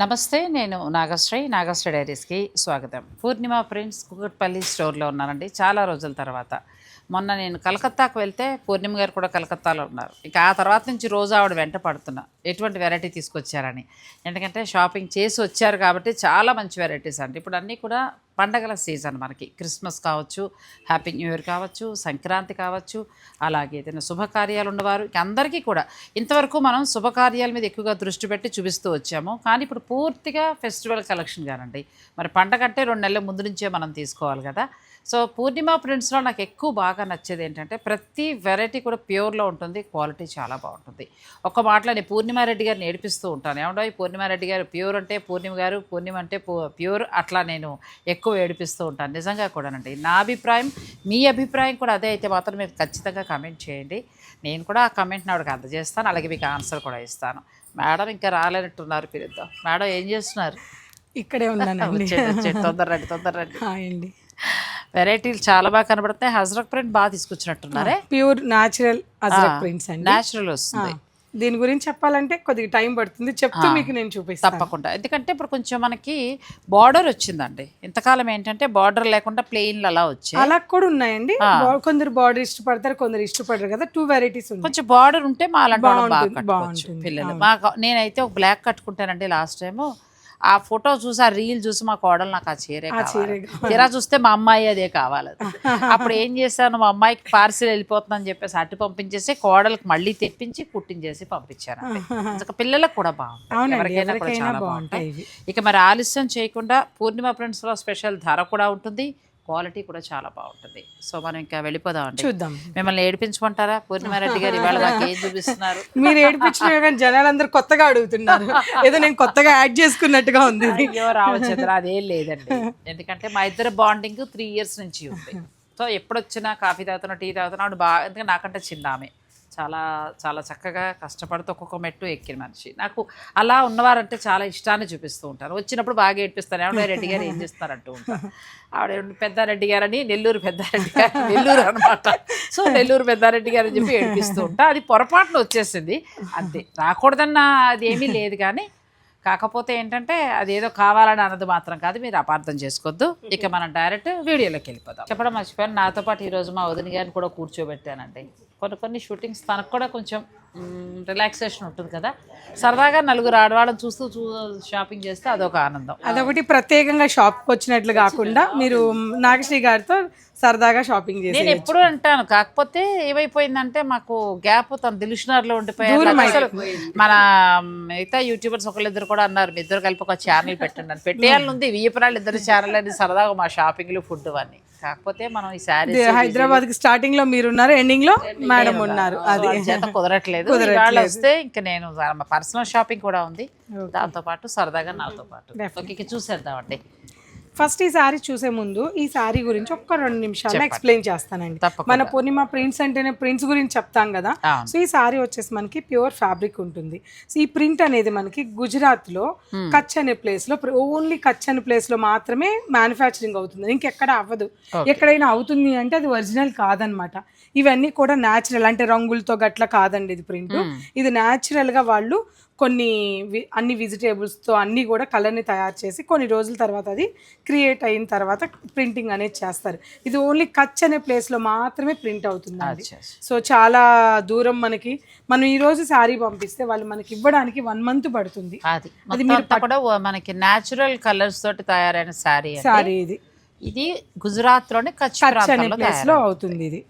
నమస్తే నేను నాగశ్రీ. నాగశ్రీ డైరీస్కి స్వాగతం. పూర్ణిమ ప్రింట్స్ కుకట్పల్లి స్టోర్లో ఉన్నానండి. చాలా రోజుల తర్వాత. మొన్న నేను కలకత్తాకు వెళ్తే పూర్ణిమ గారు కూడా కలకత్తాలో ఉన్నారు. ఇక ఆ తర్వాత నుంచి రోజు ఆవిడ వెంట పడుతున్నా. ఎటువంటి వెరైటీ తీసుకొచ్చారని. ఎందుకంటే షాపింగ్ చేసి వచ్చారు కాబట్టి చాలా మంచి వెరైటీస్ అండి. ఇప్పుడు అన్నీ కూడా పండగల సీజన్ మనకి. క్రిస్మస్ కావచ్చు హ్యాపీ న్యూ ఇయర్ కావచ్చు సంక్రాంతి కావచ్చు అలాగే ఏదైనా శుభకార్యాలు ఉన్నవారు అందరికీ కూడా ఇంతవరకు మనం శుభకార్యాల మీద ఎక్కువగా దృష్టి పెట్టి చూపిస్తూ వచ్చాము. కానీ ఇప్పుడు పూర్తిగా ఫెస్టివల్ కలెక్షన్ కానండి. మరి పండగ అంటే రెండు నెలల ముందు నుంచే మనం తీసుకోవాలి కదా. సో పూర్ణిమ ప్రింట్స్లో నాకు ఎక్కువ బాగా నచ్చేది ఏంటంటే ప్రతి వెరైటీ కూడా ప్యూర్లో ఉంటుంది క్వాలిటీ చాలా బాగుంటుంది. ఒక మాటలో నేను పూర్ణిమారెడ్డి గారిని ఏడిపిస్తూ ఉంటాను. ఏమంటో ఈ పూర్ణిమారెడ్డి గారు ప్యూర్ అంటే పూర్ణిమ గారు పూర్ణిమ అంటే ప్యూర్ అట్లా నేను ఎక్కువ ఏడిపిస్తూ ఉంటాను. నిజంగా కూడానండి నా అభిప్రాయం మీ అభిప్రాయం కూడా అదే అయితే మాత్రం మీరు ఖచ్చితంగా కమెంట్ చేయండి. నేను కూడా ఆ కమెంట్ని ఆవిడకి అందజేస్తాను అలాగే మీకు ఆన్సర్ కూడా ఇస్తాను. మేడం ఇంకా రాలేనట్టున్నారు పిలుద్దాం మేడం ఏం చేస్తున్నారు? ఇక్కడే వచ్చేయండి. తొందర రండి తొందర రండి వెరైటీలు చాలా బాగా కనబడుతున్నాయి. హజరక్ ప్రింట్ బాగా తీసుకొచ్చినట్టున్నారే? ప్యూర్ న్యాచురల్ అజరక్ ప్రింట్స్ అండి. న్యాచురల్ వస్తుంది. దీని గురించి చెప్పాలంటే కొద్దిగా టైం పడుతుంది. చెప్తూ మీకు నేను చూపిస్తాను. తప్పకుండా. ఎందుకంటే ఇప్పుడు కొంచెం మనకి బార్డర్ వచ్చిందండి. ఇంతకాలం ఏంటంటే బార్డర్ లేకుండా ప్లెయిన్లు అలా వచ్చాయి. అలా కూడా ఉన్నాయండి. కొందరు బార్డర్ ఇష్టపడతారు కొందరు ఇష్టపడరు కదా. టూ వెరైటీస్ కొంచెం బార్డర్ ఉంటే మా అలాంటి. పిల్లలు. మాకు నేనైతే ఒక బ్లాక్ కట్టుకుంటానండి లాస్ట్ టైం ఆ ఫోటో చూసి ఆ రీల్ చూసి మా కోడలు నాకు ఆ చీరే కావాలి. తీరా చూస్తే మా అమ్మాయి అదే కావాలి. అప్పుడు ఏం చేశాను మా అమ్మాయికి పార్సిల్ వెళ్ళిపోతుందని చెప్పేసి అటు పంపించేసి కోడలకు మళ్ళీ తెప్పించి కుట్టించేసి పంపించాను ఇంకా పిల్లలకు కూడా బాగుంటాయి. అవునండి, ఎవరికైనా కూడా ఎవరికైనా చాలా బాగుంటాయి. ఇక మరి ఆలస్యం చేయకుండా పూర్ణిమ ప్రింట్స్లో స్పెషల్ ధర కూడా ఉంటుంది. క్వాలిటీ కూడా చాలా బాగుంటుంది. సో మనం ఇంకా వెళ్ళిపోదాం అండి చూద్దాం. మిమ్మల్ని ఏడిపించమంటారా? పూర్ణిమారెడ్డి గారు ఇవాళ నాకు ఏం చూపిస్తున్నారు? మీరు ఏడిపించిన కానీ జనాలందరూ కొత్తగా అడుగుతున్నారు. ఏదో నేను కొత్తగా యాడ్ చేసుకున్నట్టుగా ఉంది. అయ్యో రామచంద్ర అదేం లేదండి. ఎందుకంటే మా ఇద్దరు బాండింగ్ త్రీ ఇయర్స్ నుంచి ఉంది. సో ఎప్పుడు వచ్చినా కాఫీ తాగుతున్నా టీ తాగుతున్నా ఆవిడ బాగా ఎందుకంటే నాకంటే చిన్న ఆమె. చాలా చాలా చక్కగా కష్టపడుతూ ఒక్కొక్క మెట్టు ఎక్కిన మనిషి. నాకు అలా ఉన్నవారంటే చాలా ఇష్టాన్ని చూపిస్తూ ఉంటారు. వచ్చినప్పుడు బాగా ఏడిపిస్తాను ఏమన్నా రెడ్డి గారు ఏం చేస్తారంటూ ఉంటాను ఆవిడ పెద్దారెడ్డి గారని నెల్లూరు పెద్దారెడ్డి గారు నెల్లూరు అనమాట సో నెల్లూరు పెద్దారెడ్డి గారు అని చెప్పి ఏడిపిస్తూ ఉంటా. అది పొరపాటున వచ్చేసింది. అంతే. రాకూడదన్న అది ఏమీ లేదు కానీ కాకపోతే ఏంటంటే అదేదో కావాలని అన్నది మాత్రం కాదు. మీరు అపార్థం చేసుకోవద్దు. ఇక మనం డైరెక్ట్ వీడియోలోకి వెళ్ళిపోదాం. చెప్పడం మర్చిపోయాను. నాతో పాటు ఈరోజు మా వదిన గారిని కూడా కూర్చోబెట్టానండి. కొన్ని కొన్ని షూటింగ్స్ తనకు కూడా కొంచెం రిలాక్సేషన్ ఉంటుంది కదా. సరదాగా నలుగురు ఆడవాళ్ళని చూస్తూ చూ షాపింగ్ చేస్తే అదొక ఆనందం. అదొకటి ప్రత్యేకంగా షాప్కి వచ్చినట్లు కాకుండా మీరు నాగశ్రీ గారితో సరదాగా షాపింగ్ చేసి నేను ఎప్పుడు అంటాను కాకపోతే ఏమైపోయిందంటే మాకు గ్యాప్ తను దిలుషనర్లో ఉండిపోయారు అసలు మన మిగతా యూట్యూబర్స్ ఒకళ్ళిద్దరు కూడా అన్నారు మీ ఇద్దరు కలిపి ఒక ఛానల్ పెట్టండి అని. పెట్టేయాలని ఉంది వియ్యపురాలు ఇద్దరు ఛానల్ అని సరదాగా మా షాపింగ్లు ఫుడ్ అన్నీ కాకపోతే మనం ఈ శారీ హైదరాబాద్కి స్టార్టింగ్లో మీరు ఉన్నారు ఎండింగ్లో మేడం ఉన్నారు. అది చేత కుదరట్లేదు. ఇవాళ వస్తే ఇంకా నేను పర్సనల్ షాపింగ్ కూడా ఉంది. దాంతో పాటు సరదాగా నాతో పాటు. చూసేద్దామండి. ఫస్ట్ ఈ సారీ చూసే ముందు ఈ సారీ గురించి ఒక్క రెండు నిమిషాలు ఎక్స్ప్లెయిన్ చేస్తానండి. మన పూర్ణిమ ప్రింట్స్ అంటేనే ప్రింట్స్ గురించి చెప్తాం కదా. సో ఈ సారీ వచ్చేసి మనకి ప్యూర్ ఫ్యాబ్రిక్ ఉంటుంది. సో ఈ ప్రింట్ అనేది మనకి గుజరాత్లో కచ్ అనే ప్లేస్లో ఓన్లీ కచ్ అనే ప్లేస్లో మాత్రమే మ్యానుఫ్యాక్చరింగ్ అవుతుంది. ఇంకెక్కడ అవ్వదు. ఎక్కడైనా అవుతుంది అంటే అది ఒరిజినల్ కాదనమాట. ఇవన్నీ కూడా న్యాచురల్ అంటే రంగులతో గట్ల కాదండి ఇది ప్రింట్ ఇది న్యాచురల్గా వాళ్ళు కొన్ని అన్ని vegetables తో అన్ని కూడా కలర్ని తయారు చేసి కొన్ని రోజుల తర్వాత అది క్రియేట్ అయిన తర్వాత ప్రింటింగ్ అనేది చేస్తారు. ఇది ఓన్లీ కచ్ అనే place లో మాత్రమే ప్రింట్ అవుతుంది. సో చాలా దూరం మనకి మనం ఈ రోజు శారీ పంపిస్తే వాళ్ళు మనకి ఇవ్వడానికి వన్ మంత్ పడుతుంది. అది. కూడా మనకి న్యాచురల్ కలర్స్ తోటి తయారైన శారీ శారీ ఇది. ఇది గుజరాత్లోని కచ్ అనే ప్లేస్లో అవుతుంది ఇది.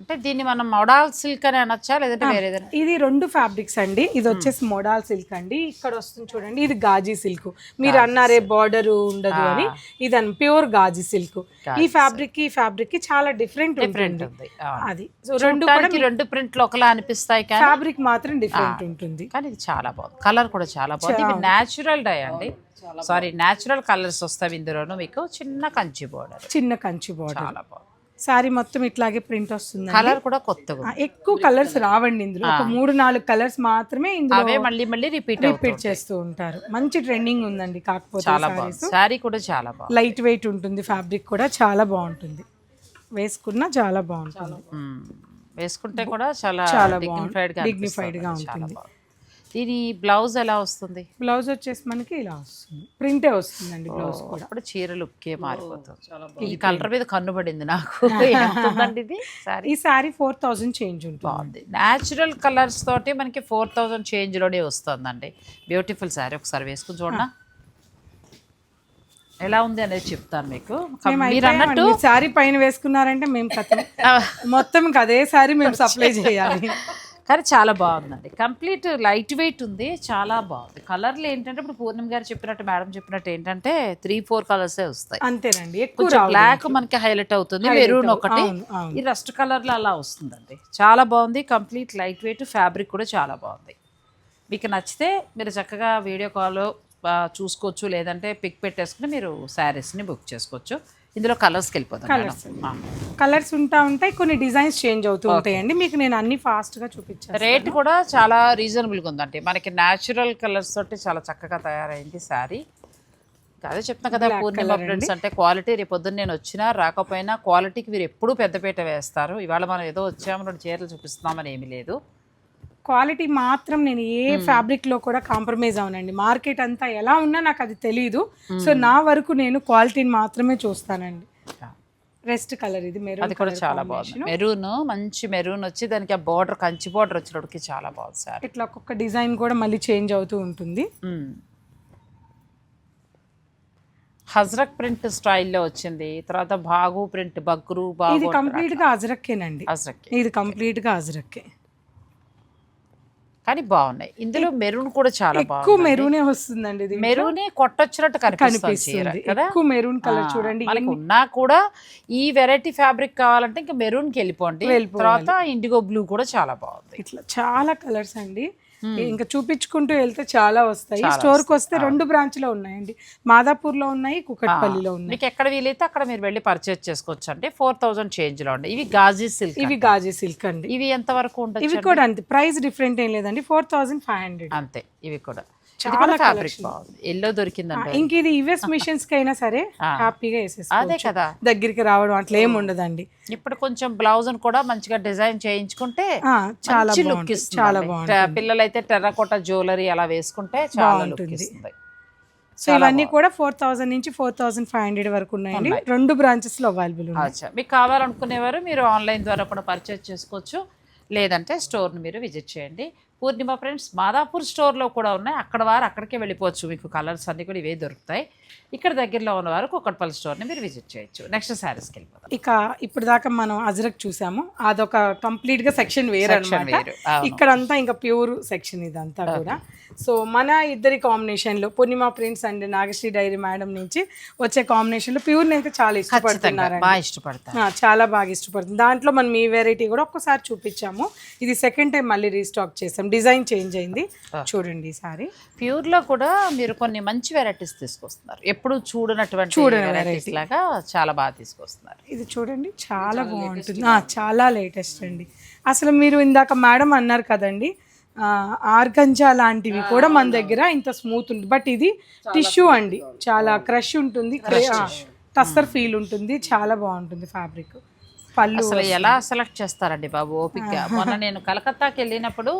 అంటే దీన్ని మనం మొడాల్ సిల్క్ అని అనొచ్చా? లేదంటే వేరే ఇది రెండు ఫ్యాబ్రిక్స్ అండి. ఇది వచ్చేసి మోడాల్ సిల్క్ అండి. ఇక్కడ వస్తుంది చూడండి ఇది గాజీ సిల్క్. మీరు అన్నారే బార్డర్ ఉండదు అని. ఇది ప్యూర్ గాజీ సిల్క్. ఈ ఫ్యాబ్రిక్కి ఈ ఫ్యాబ్రిక్కి చాలా డిఫరెంట్ ఉంటుంది. ఉంది. అది. రెండు రెండు ప్రింట్లు ఒకలా అనిపిస్తాయి కానీ ఫ్యాబ్రిక్ మాత్రం డిఫరెంట్ ఉంటుంది. కానీ ఇది చాలా బాగుంది. కలర్ కూడా చాలా బాగుంది. ఇవి న్యాచురల్ డై అండి. సారీ న్యాచురల్ కలర్స్ వస్తాయి ఇందులోను మీకు. చిన్న కంచి బోర్డర్ చిన్న కంచి బార్డర్ చాలా బాగుంది. సారీ మొత్తం ఇట్లాగే ప్రింట్ వస్తుంది కలర్ కూడా కొత్తగా ఉంది. ఎక్కువ కలర్స్ రావండి ఇందులో. ఒక మూడు నాలుగు కలర్స్ మాత్రమే ఇందులో మళ్ళీ మళ్ళీ రిపీట్ రిపీట్ చేస్తూ ఉంటారు. మంచి ట్రెండింగ్ ఉందండి కాకపోతే చాలా శారీ కూడా చాలా బాగుంది. లైట్ వెయిట్ ఉంటుంది ఫ్యాబ్రిక్ కూడా చాలా బాగుంటుంది. వేసుకున్నా చాలా బాగుంటుంది. వేసుకుంటే కూడా చాలా చాలా డిగ్నిఫైడ్గా ఉంటుంది. దీని బ్లౌజ్ ఎలా వస్తుంది? బ్లౌజ్ వచ్చేసి మనకి ఇలా వస్తుంది. ప్రింటే వస్తుందండి బ్లౌజ్ కూడా. అప్పుడు చీర లుక్కే మారిపోతుంది ఈ కలర్ మీద కన్నుబడింది నాకు. ఇది? సారీ ఈ శారీ ఫోర్ థౌజండ్ చేంజ్ ఉంటుంది. బాగుంది. న్యాచురల్ కలర్స్ తోటి మనకి ఫోర్ థౌజండ్ చేంజ్లోనే వస్తుందండి. బ్యూటిఫుల్ శారీ ఒకసారి వేసుకుని చూడనా? ఎలా ఉంది అనేది చెప్తాను మీకు. మీరు అన్నట్టు శారీ పైన వేసుకున్నారంటే మేము మొత్తం అదే శారీ మేము సప్లై చేయాలి. కానీ చాలా బాగుందండి. కంప్లీట్ లైట్ వెయిట్ ఉంది చాలా బాగుంది. కలర్లు ఏంటంటే ఇప్పుడు పూర్ణిమ గారు చెప్పినట్టు మేడం చెప్పినట్టు ఏంటంటే త్రీ ఫోర్ కలర్సే వస్తాయి. అంతేనండి. కొంచెం బ్లాక్ మనకి హైలైట్ అవుతుంది మెరూన్ ఒకటి. ఈ రస్ట్ కలర్లో అలా వస్తుందండి. చాలా బాగుంది. కంప్లీట్ లైట్ వెయిట్ ఫ్యాబ్రిక్ కూడా చాలా బాగుంది. మీకు నచ్చితే మీరు చక్కగా వీడియో కాల్ చూసుకోవచ్చు లేదంటే పిక్ పెట్టేసుకుని మీరు శారీస్ని బుక్ చేసుకోవచ్చు. ఇందులో కలర్స్కి వెళ్ళిపోతాం. ఆ. కలర్స్ ఉంటా ఉంటాయి కొన్ని డిజైన్స్ చేంజ్ అవుతూ ఉంటాయండి. మీకు నేను అన్ని ఫాస్ట్గా చూపించాను రేట్ కూడా చాలా రీజనబుల్గా ఉందండి మనకి న్యాచురల్ కలర్స్ తోటి చాలా చక్కగా తయారైంది శారీ అదే చెప్తున్నా కదా పూర్ణిమ ఫ్రెండ్స్ అంటే క్వాలిటీ రేపు పొద్దున్న నేను వచ్చినా రాకపోయినా క్వాలిటీకి మీరు ఎప్పుడూ పెద్దపీట వేస్తారు. ఇవాళ మనం ఏదో వచ్చాము రెండు చీరలు చూపిస్తున్నామని ఏమీ లేదు. క్వాలిటీ మాత్రం నేను ఏ ఫ్యాబ్రిక్లో కూడా కాంప్రమైజ్ అవునండి మార్కెట్ అంతా ఎలా ఉన్నా నాకు అది తెలియదు సో నా వరకు నేను క్వాలిటీని మాత్రమే చూస్తానండి. రెస్ట్ కలర్ ఇది మెరూన్ అది కూడా చాలా బాగుంది. మెరూన్ మంచి మెరూన్ వచ్చి దానికి ఆ బార్డర్ కంచి బార్డర్ వచ్చినప్పటికి చాలా బాగుంది సార్. ఇట్లా ఒక్కొక్క డిజైన్ కూడా మళ్ళీ చేంజ్ అవుతూ ఉంటుంది. హజ్రక్ ప్రింట్ స్టైల్లో వచ్చింది. తర్వాత బాగు ప్రింట్ బగ్రు ఇది బాగు కంప్లీట్గా అజరక్కేనండి హజ్రక్ ఇది కంప్లీట్గా అజరక్కే కానీ బాగున్నాయి. ఇందులో మెరూన్ కూడా చాలా ఎక్కువ మెరూనే వస్తుందండి ఇది మెరూన్ కొట్టొచ్చినట్టు కనిపిస్తుంది ఎక్కువ మెరూన్ కలర్ చూడండి. మనకు ఉన్నా కూడా ఈ వెరైటీ ఫ్యాబ్రిక్ కావాలంటే ఇంకా మెరూన్కి వెళ్ళిపోండి తర్వాత ఇండిగో బ్లూ కూడా చాలా బాగుంది. ఇట్లా చాలా కలర్స్ అండి. ఇంకా చూపించుకుంటూ వెళ్తే చాలా వస్తాయి. స్టోర్కి వస్తే రెండు బ్రాంచ్లో ఉన్నాయండి. మాదాపూర్లో ఉన్నాయి కుకట్పల్లిలో ఉన్నాయి. మీకు ఎక్కడ వీలైతే అక్కడ మీరు వెళ్ళి పర్చేజ్ చేసుకోవచ్చు అండి. ఫోర్ థౌజండ్ చేంజ్లో ఉండే ఇవి గాజీ సిల్క్ ఇవి గాజీ సిల్క్ అండి. ఇవి ఎంత వరకు ఉండొచ్చు ఇవి కూడా అంతే. ప్రైస్ డిఫరెంట్ ఏం లేదండి. Four thousand five hundred. అంతే. ఇవి కూడా. చాలా ఫ్యాబ్రిక్ ఎల్లో దొరికిందండి ఇంక ఇది యుఎస్ మిషన్స్కి అయినా సరే హ్యాపీగా అదే కదా. దగ్గరికి రావడం అట్లా ఏం ఉండదండి. ఇప్పుడు కొంచెం బ్లౌజ్ కూడా మంచిగా డిజైన్ చేయించుకుంటే చాలా లుక్ చాలా. బాగుంటుంది. పిల్లలైతే టెర్రకోట జ్యువెలరీ అలా వేసుకుంటే చాలా లుక్ ఇస్తుంది. సో ఇవన్నీ కూడా ఫోర్ థౌసండ్ నుంచి ఫోర్ థౌసండ్ ఫైవ్ హండ్రెడ్ వరకు ఉన్నాయండి. రెండు బ్రాంచెస్లో అవైలబుల్ ఉన్నాయి. మీకు కావాలనుకునేవారు మీరు ఆన్లైన్ ద్వారా కూడా పర్చేజ్ చేసుకోవచ్చు. లేదంటే స్టోర్ని మీరు విజిట్ చేయండి. పూర్ణిమ ఫ్రెండ్స్ మాదాపూర్ స్టోర్లో కూడా ఉన్నాయి. అక్కడ వారు అక్కడికే వెళ్ళిపోవచ్చు. మీకు కలర్స్ అన్నీ కూడా ఇవే దొరుకుతాయి. ఇక్కడ దగ్గరలో ఉన్న వారు కుక్కట్పల్లి స్టోర్ని మీరు విజిట్ చేయొచ్చు. నెక్స్ట్ శారీస్కి వెళ్ళిపోతాం ఇక ఇప్పుడు దాకా మనం అజరక్ చూసాము. అదొక కంప్లీట్గా సెక్షన్ వేరే. ఇక్కడంతా ఇంకా ప్యూర్ సెక్షన్ ఇదంతా కూడా. సో మన ఇద్దరి కాంబినేషన్లో Purnima prints and Nagashri diary madam నుంచి వచ్చే కాంబినేషన్లో ప్యూర్ అయితే చాలా ఇష్టపడుతున్నారు బాగా ఇష్టపడతారు. చాలా బాగా ఇష్టపడుతుంది. దాంట్లో మనం ఈ వెరైటీ కూడా ఒక్కసారి చూపించాము. ఇది సెకండ్ టైం మళ్ళీ రీస్టాక్ చేసాం. డిజైన్ చేంజ్ అయింది. చూడండి ఈసారి. ప్యూర్లో కూడా మీరు కొన్ని మంచి వెరైటీస్ తీసుకొస్తున్నారు. ఎప్పుడు చూడనటువంటి చూడని వెరైటీస్ లాగా చాలా బాగా తీసుకొస్తున్నారు. ఇది చూడండి చాలా బాగుంటుంది. చాలా లేటెస్ట్ అండి. అసలు మీరు ఇందాక మేడం అన్నారు కదండి ఆర్గంజా లాంటివి కూడా మన దగ్గర ఇంత స్మూత్ ఉంది బట్ ఇది టిష్యూ అండి. చాలా క్రష్ ఉంటుంది. టస్సర్ ఫీల్ ఉంటుంది. చాలా బాగుంటుంది ఫ్యాబ్రిక్ పళ్ళు అసలు ఎలా సెలెక్ట్ చేస్తారండి బాబు? ఓపిక. మొన్న నేను కలకత్తాకి వెళ్ళినప్పుడు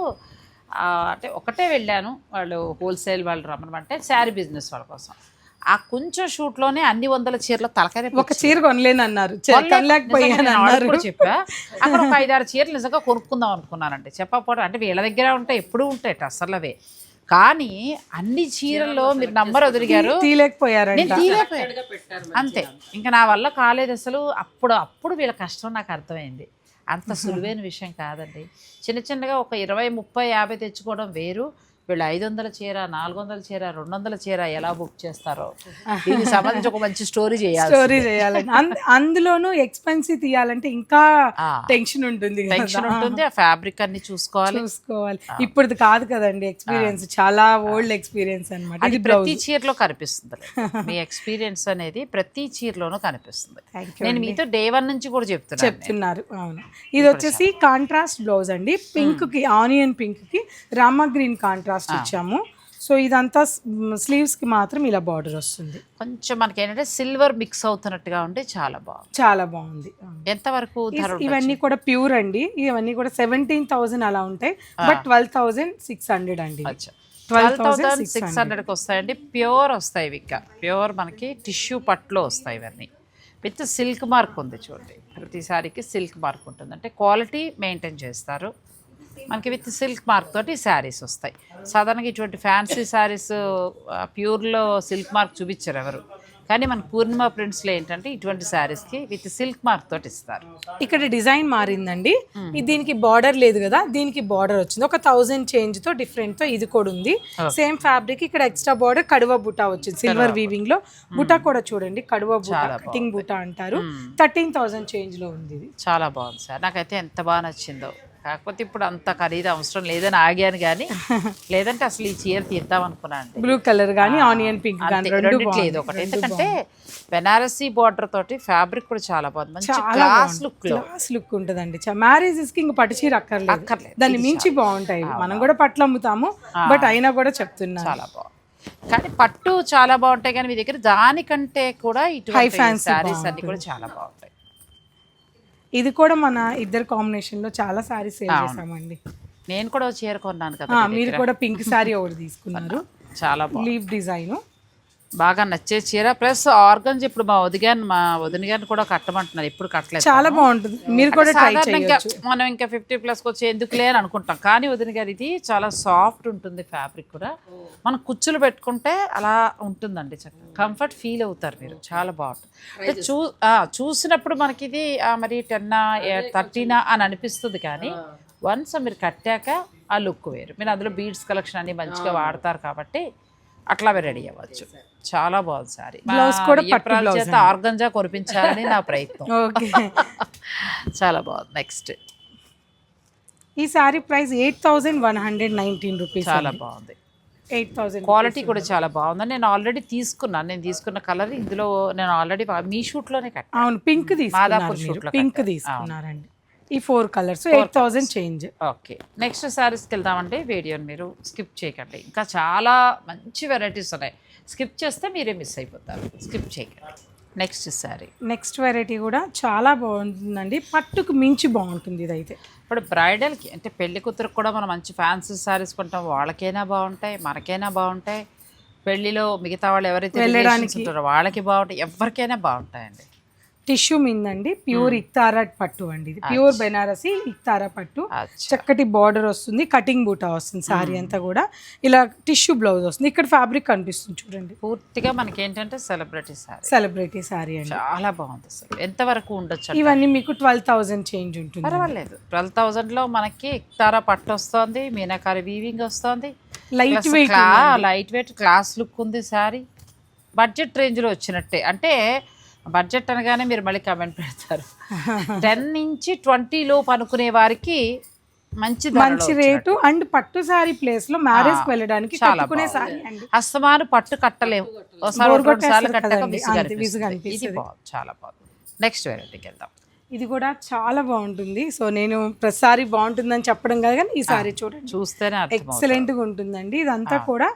అంటే ఒకటే వెళ్ళాను. వాళ్ళు హోల్సేల్ వాళ్ళు రమ్మనమంటే శారీ బిజినెస్ వాళ్ళ కోసం. ఆ కొంచెం షూట్లోనే అన్ని వందల చీరలు తలకాయ ఒక చీర కొనలేను అన్నారు కొనలేకపోయాను అన్నారు చెప్పా. అక్కడ ఒక ఐదారు చీరలు నిజంగా కొనుక్కుందాం అనుకున్నానండి. చెప్పకపోవడం అంటే వీళ్ళ దగ్గర ఉంటాయి ఎప్పుడు ఉంటాయి అసలు అవే. కానీ అన్ని చీరల్లో మీరు నంబర్ వదిలిగారు. తీయలేకపోయాను అంతే. ఇంకా నా వల్ల కాలేదు అసలు. అప్పుడు అప్పుడు వీళ్ళ కష్టం నాకు అర్థమైంది. అంత సులువైన విషయం కాదండి. చిన్న చిన్నగా ఒక ఇరవై ముప్పై యాభై తెచ్చుకోవడం వేరు. వీళ్ళు ఐదు వందల చీర నాలుగు వందల చీర రెండు వందల చీర ఎలా బుక్ చేస్తారో. దీనికి సంబంధించి ఒక మంచి స్టోరీ చేయాలి స్టోరీ చేయాలండి. అంద- అందులోనూ ఎక్స్పెన్సివ్ తీయాలంటే ఇంకా. టెన్షన్ ఉంటుంది. టెన్షన్ ఉంటుంది ఆ ఫ్యాబ్రిక్ అన్ని చూసుకోవాలి. చూసుకోవాలి. ఇప్పుడు కాదు కదండి ఎక్స్పీరియన్స్ చాలా ఓల్డ్ ఎక్స్పీరియన్స్ అన్నమాట. అది ప్రతి చీరలో కనిపిస్తుంది. మీ ఎక్స్పీరియన్స్ అనేది ప్రతి చీరలోనూ కనిపిస్తుంది. నేను మీతో డే వన్ నుంచి కూడా చెప్తున్నాను నేను. చెప్తున్నారు అవును. ఇది వచ్చేసి కాంట్రాస్ట్ బ్లౌజ్ అండి. పింక్కి ఆనియన్ పింక్కి రామా గ్రీన్ కాంట్రాస్ట్ ఇచ్చాము. సో ఇదంతా స్లీవ్స్కి మాత్రం ఇలా బార్డర్ వస్తుంది. కొంచెం మనకి ఏంటంటే సిల్వర్ మిక్స్ అవుతున్నట్టుగా ఉంటే చాలా బాగుంది. చాలా బాగుంది. ఎంతవరకు ధర ఇస్- ఇవన్నీ కూడా ప్యూర్ అండి. ఇవన్నీ కూడా సెవెంటీన్ థౌసండ్ అలా ఉంటాయి. But twelve thousand six hundred అండి ట్వెల్వ్ థౌసండ్ సిక్స్ హండ్రెడ్కి వస్తాయండి. ప్యూర్ వస్తాయి ఇవి ఇంకా. ప్యూర్ మనకి టిష్యూ పట్లో వస్తాయి ఇవన్నీ. విత్ సిల్క్ మార్క్ ఉంది చూడండి. ప్రతిసారికి సిల్క్ మార్క్ ఉంటుంది. అంటే క్వాలిటీ మెయింటైన్ చేస్తారు. మనకి విత్ సిల్క్ మార్క్ తోటి శారీస్ వస్తాయి. సాధారణంగా ఇటువంటి ఫ్యాన్సీ శారీస్ ప్యూర్లో సిల్క్ మార్క్ చూపించరు ఎవరు. కానీ మన పూర్ణిమ ప్రింట్స్లో ఏంటంటే ఇటువంటి శారీస్కి విత్ సిల్క్ మార్క్ తోటి ఇస్తారు. ఇక్కడ డిజైన్ మారిందండి. దీనికి బార్డర్ లేదు కదా దీనికి బార్డర్ వచ్చింది. ఒక థౌజండ్ చేంజ్తో డిఫరెంట్తో ఇది కూడా ఉంది. సేమ్ ఫ్యాబ్రిక్ ఇక్కడ ఎక్స్ట్రా బార్డర్ కడువ బుటా వచ్చింది. సిల్వర్ వీవింగ్లో బుటా కూడా చూడండి కడువ బుటా కటింగ్ బుటా అంటారు. థర్టీన్ థౌసండ్ చేంజ్లో ఉంది ఇది. చాలా బాగుంది సార్. నాకైతే ఎంత బాగా నచ్చిందో. కాకపోతే ఇప్పుడు అంత ఖరీదు అవసరం లేదని ఆగాను కానీ లేదంటే అసలు ఈ చీర తీద్దాం అనుకున్నాను బ్లూ కలర్ గానీ ఆనియన్ పింక్ ఏదో ఒకటి. ఎందుకంటే బెనారసీ బార్డర్ తోటి ఫ్యాబ్రిక్ కూడా చాలా బాగుంది. మంచి లుక్లో. క్లాస్ లుక్ ఉంటదండి. మ్యారేజెస్కి ఇంకా పట్టు చీర అక్కర్లేదు. అక్కర్లేదు. దాన్ని మించి బాగుంటాయి మనం కూడా పట్లు అమ్ముతాము బట్ అయినా కూడా చెప్తున్నా. చాలా బాగుంది. కానీ పట్టు చాలా బాగుంటాయి కానీ మీ దగ్గర దానికంటే కూడా ఇటువంటి fancy శారీస్ అన్ని కూడా చాలా బాగుంటాయి. ఇది కూడా మన ఇద్దరు కాంబినేషన్లో చాలా సారీస్ సేల్ చేసామండి నేను కూడా చీర కొన్నాను కదా మీరు కూడా పింక్ సారీ ఒకటి తీసుకున్నారు. చాలా లీవ్ డిజైన్. బాగా నచ్చే చీర. ప్లస్ ఆర్గన్స్ ఇప్పుడు మా వదిగాను మా వదిన గారిని కూడా కట్టమంటున్నారు. ఇప్పుడు కట్టలేదు చాలా బాగుంటుంది. మీరు కూడా ట్రై చేయొచ్చు. మనం ఇంకా ఫిఫ్టీ ప్లస్ వచ్చి ఎందుకులే అని అనుకుంటాం. కానీ వదిన గారు ఇది చాలా సాఫ్ట్ ఉంటుంది ఫ్యాబ్రిక్ కూడా. మనం కుచ్చులు పెట్టుకుంటే అలా ఉంటుందండి చక్కగా. కంఫర్ట్ ఫీల్ అవుతారు మీరు. చాలా బాగుంటుంది. అంటే చూ ఆ, చూసినప్పుడు మనకి ఇది ఆ, మరి టెన్నా థర్టీనా అని అనిపిస్తుంది కానీ వన్స్ మీరు కట్టాక ఆ లుక్ వేరు. మీరు అందులో బీడ్స్ కలెక్షన్ అన్ని మంచిగా వాడతారు కాబట్టి అట్లా రెడీ అవ్వచ్చు. చాలా బాగుంది సారీ. Blouse కూడా పట్టు చేత ఆర్గంజా కొనిపించాలని నా ప్రయత్నం. ఓకే. చాలా బాగుంది. నెక్స్ట్ ఈ sari price eight thousand one hundred nineteen rupees చాలా బాగుంది. ఎయిట్ థౌసండ్ క్వాలిటీ కూడా చాలా బాగుంది. నేను ఆల్రెడీ తీసుకున్నాను. నేను తీసుకున్న కలర్ ఇందులో నేను ఆల్రెడీ మీ షూట్లోనే కట్టాను. అవును పింక్ మాదాపూర్ తీసుకున్నారు పింక్. తీసుకున్నారండి. ఈ four colours eight thousand change. Okay. Next శారీస్కి వెళ్దామంటే వీడియోని మీరు స్కిప్ చేయకండి. ఇంకా చాలా మంచి వెరైటీస్ ఉన్నాయి. స్కిప్ చేస్తే మీరే మిస్ అయిపోతారు. స్కిప్ చేయకండి. నెక్స్ట్ శారీ. నెక్స్ట్ వెరైటీ కూడా చాలా బాగుంటుందండి. పట్టుకు మించి బాగుంటుంది ఇదైతే. ఇప్పుడు బ్రైడల్కి అంటే పెళ్ళి కూతురికి కూడా మనం మంచి ఫ్యాన్సీ శారీస్ కొంటాం. వాళ్ళకైనా బాగుంటాయి మనకైనా బాగుంటాయి. పెళ్ళిలో మిగతా వాళ్ళు ఎవరైతే ఉంటారో వాళ్ళకి బాగుంటాయి. ఎవరికైనా బాగుంటాయండి. టిష్యూ మిందండి. ప్యూర్ ఇక్తారా పట్టు అండి ఇది. ప్యూర్ బెనారసి ఇక్తారా పట్టు. చక్కటి బార్డర్ వస్తుంది. కటింగ్ బూటా వస్తుంది సారీ అంతా కూడా. ఇలా టిష్యూ బ్లౌజ్ వస్తుంది. ఇక్కడ ఫ్యాబ్రిక్ కనిపిస్తుంది చూడండి. పూర్తిగా మనకి ఏంటంటే సెలబ్రిటీ శారీ సెలబ్రిటీ సారీ అండి. చాలా బాగుంది అసలు. ఎంతవరకు ఉండొచ్చు అంటే ఇవన్నీ మీకు ట్వెల్వ్ థౌజండ్ చేంజ్ ఉంటుంది పర్వాలేదు. ట్వెల్వ్ థౌజండ్లో మనకి ఇక్తారా పట్టు వస్తుంది మీనాకారి వీవింగ్ వస్తుంది light weight light weight class look ఉంది శారీ బడ్జెట్ రేంజ్లో వచ్చినట్టే. అంటే బడ్జెట్ అనగానే మీరు మళ్ళీ కమెంట్ పెడతారు. టెన్ నుంచి ట్వంటీ లోపు అనుకునే వారికి మంచి మంచి రేటు అండ్ పట్టు సారీ ప్లేస్లో మ్యారేజ్ వెళ్ళడానికి కట్టుకునే. సారీ అస్తమాను పట్టు కట్టలేము చాలా బాగుంది. నెక్స్ట్ వెరైటీకి వెళ్దాం. ఇది కూడా చాలా బాగుంటుంది. సో నేను ప్రతిసారి బాగుంటుందని చెప్పడం కాదు కానీ ఈ సారీ చూడండి. చూస్తేనే అర్థం ఎక్సలెంట్గా ఉంటుందండి. ఇదంతా కూడా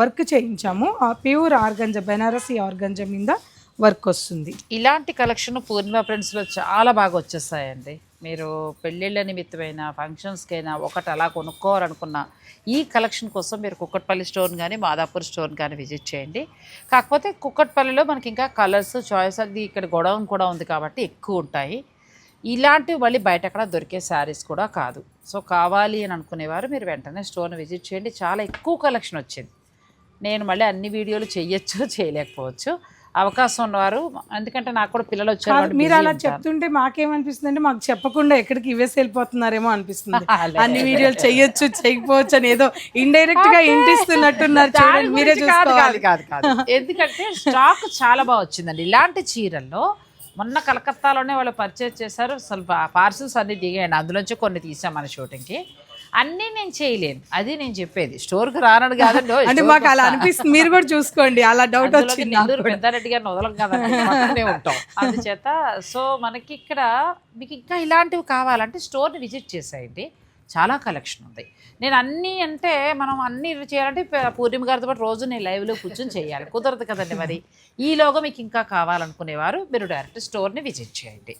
వర్క్ చేయించాము. ప్యూర్ ఆర్గంజా బెనారసి ఆర్గంజా మీద. వర్క్ వస్తుంది. ఇలాంటి కలెక్షన్ పూర్ణిమ ఫ్రెండ్స్లో చాలా బాగా వచ్చేస్తాయండి. మీరు పెళ్ళిళ్ళ నిమిత్తమైన ఫంక్షన్స్కైనా ఒకటి అలా కొనుక్కోవాలనుకున్న ఈ కలెక్షన్ కోసం మీరు కుక్కట్పల్లి స్టోర్ కానీ మాదాపూర్ స్టోర్ కానీ విజిట్ చేయండి. కాకపోతే కుక్కట్పల్లిలో మనకి ఇంకా కలర్స్ చాయిస్ అది ఇక్కడ గొడవ కూడా ఉంది కాబట్టి ఎక్కువ ఉంటాయి. ఇలాంటివి మళ్ళీ బయట అక్కడ దొరికే శారీస్ కూడా కాదు. సో కావాలి అని అనుకునేవారు మీరు వెంటనే స్టోర్ని విజిట్ చేయండి. చాలా ఎక్కువ కలెక్షన్ వచ్చింది. నేను మళ్ళీ అన్ని వీడియోలు చేయొచ్చు చేయలేకపోవచ్చు. అవకాశం ఉన్నవారు ఎందుకంటే నాకు కూడా పిల్లలు వచ్చారు మీరు అలా. చెప్తుంటే మాకేమనిపిస్తుంది అంటే మాకు చెప్పకుండా ఎక్కడికి ఇవేసి వెళ్ళిపోతున్నారేమో అనిపిస్తుంది. అన్ని వీడియోలు చెయ్యొచ్చు చేయకపోవచ్చు అని ఏదో ఇండైరెక్ట్గా ఇంటిస్తున్నట్టున్నారు చూడండి మీరే చూసుకోవాలి కాదు, కాదు. ఎందుకంటే స్టాక్ చాలా బాగా వచ్చిందండి ఇలాంటి చీరల్లో మొన్న కలకత్తాలోనే వాళ్ళు పర్చేజ్ చేశారు అసలు పార్సిల్స్ అన్ని దిగాయండి అందులోంచి కొన్ని తీసాం మన షూటింగ్కి అన్నీ నేను చేయలేను. అది నేను చెప్పేది. స్టోర్కి రానడు కాదండి. అంటే మాకు అలా. అనిపిస్తుంది. మీరు కూడా చూసుకోండి. అలా డౌట్ వచ్చింది? పెద్దారెడ్డి గారిని వదలం కదండి ఉంటాం. అందుచేత సో మనకి ఇక్కడ మీకు ఇంకా ఇలాంటివి కావాలంటే స్టోర్ని విజిట్ చేసేయండి. చాలా కలెక్షన్ ఉంది. నేను అన్నీ అంటే మనం అన్నీ చేయాలంటే పూర్ణిమ గారితో పాటు రోజు నేను లైవ్లో కూర్చొని చేయాలి. కుదరదు కదండి మరి. ఈలోగా మీకు ఇంకా కావాలనుకునేవారు మీరు డైరెక్ట్ స్టోర్ని విజిట్ చేయండి.